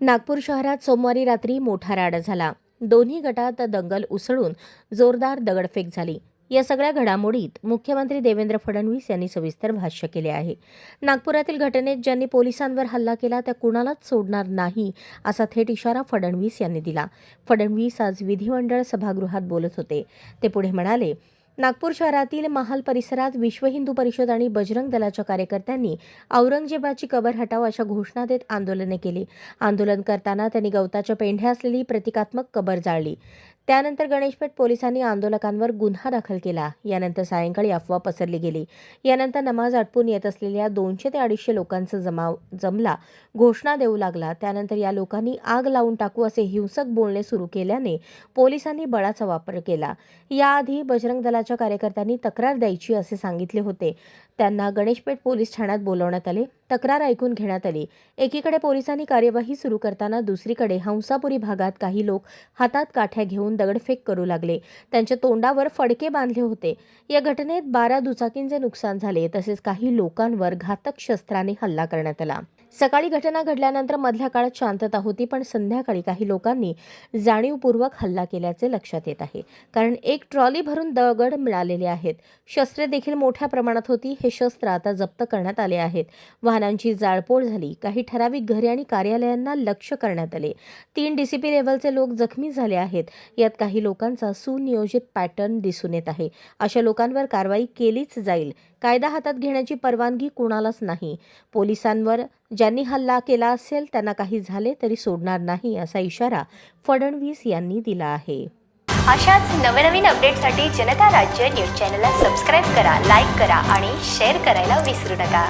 नागपूर शहरात सोमवारी रात्री मोठा राडा झाला. दोन्ही गटात दंगल उसळून जोरदार दगडफेक झाली. या सगळ्या घडामोडीत मुख्यमंत्री देवेंद्र फडणवीस यांनी सविस्तर भाष्य केले आहे. नागपुरातील घटनेत ज्यांनी पोलिसांवर हल्ला केला त्या कुणालाच सोडणार नाही असा थेट इशारा फडणवीस यांनी दिला. फडणवीस आज विधिमंडळ सभागृहात बोलत होते. ते पुढे म्हणाले नागपूर शहरातील महाल परिसरात विश्व हिंदू परिषद आणि बजरंग दलाच्या कार्यकर्त्यांनी औरंगजेबाची कबर हटाव अशा घोषणा देत आंदोलने केली. आंदोलन करताना त्यांनी गवताच्या पेंढ्या असलेली प्रतिकात्मक कबर जाळली. त्यानंतर गणेशपेठ पोलिसांनी आंदोलकांवर गुन्हा दाखल केला. यानंतर सायंकाळी अफवा पसरली गेली. यानंतर नमाज आटपून येत असलेल्या दोनशे ते अडीचशे लोकांचा जमाव जमला. घोषणा देऊ लागला. त्यानंतर या लोकांनी आग लावून टाकू असे हिंसक बोलणे सुरू केल्याने पोलिसांनी बळाचा वापर केला. याआधी बजरंग दलाच्या कार्यकर्त्यांनी तक्रार द्यायची असे सांगितले होते. त्यांना गणेशपेठ पोलीस ठाण्यात बोलवण्यात आले. तक्रार ऐकून घेण्यात आली. एकीकडे पोलिसांनी कार्यवाही सुरू करताना दुसरीकडे हंसापुरी भागात काही लोक हातात काठ्या घेऊन दगडफेक करू लागले. त्यांच्या तोंडावर फडके बांधले होते. या घटनेत बारा दुचाकींचे नुकसान झाले. तसेच काही लोकांवर घातक शस्त्राने हल्ला करण्यात आला. सकाळी घटना घडल्यानंतर मधल्या काळात शांतता होती पण संध्याकाळी काही लोकांनी जाणीवपूर्वक हल्ला केल्याचे लक्षात येत आहे. कारण एक ट्रॉली भरून दगड मिळालेले आहेत. शस्त्रे देखील मोठ्या प्रमाणात होती. हे शस्त्र आता जप्त करण्यात आले आहेत. वाहनांची जाळपोळ झाली. काही ठराविक घरे आणि कार्यालयांना लक्ष करण्यात आले. तीन डीसीपी लेव्हलचे लोक जखमी झाले आहेत. यात काही लोकांचा सुनियोजित पॅटर्न दिसून येत आहे. अशा लोकांवर कारवाई केलीच जाईल. कायदा हातात घेण्याची परवानगी कुणालाच नाही. पोलिसांवर ज्यांनी हल्ला केला असेल त्यांना काही झाले तरी सोडणार नाही असा इशारा फडणवीस यांनी दिला आहे. अशाच नवनवीन अपडेटसाठी जनता राज्य न्यूज चॅनलला सबस्क्राईब करा लाईक करा आणि शेअर करायला विसरू नका.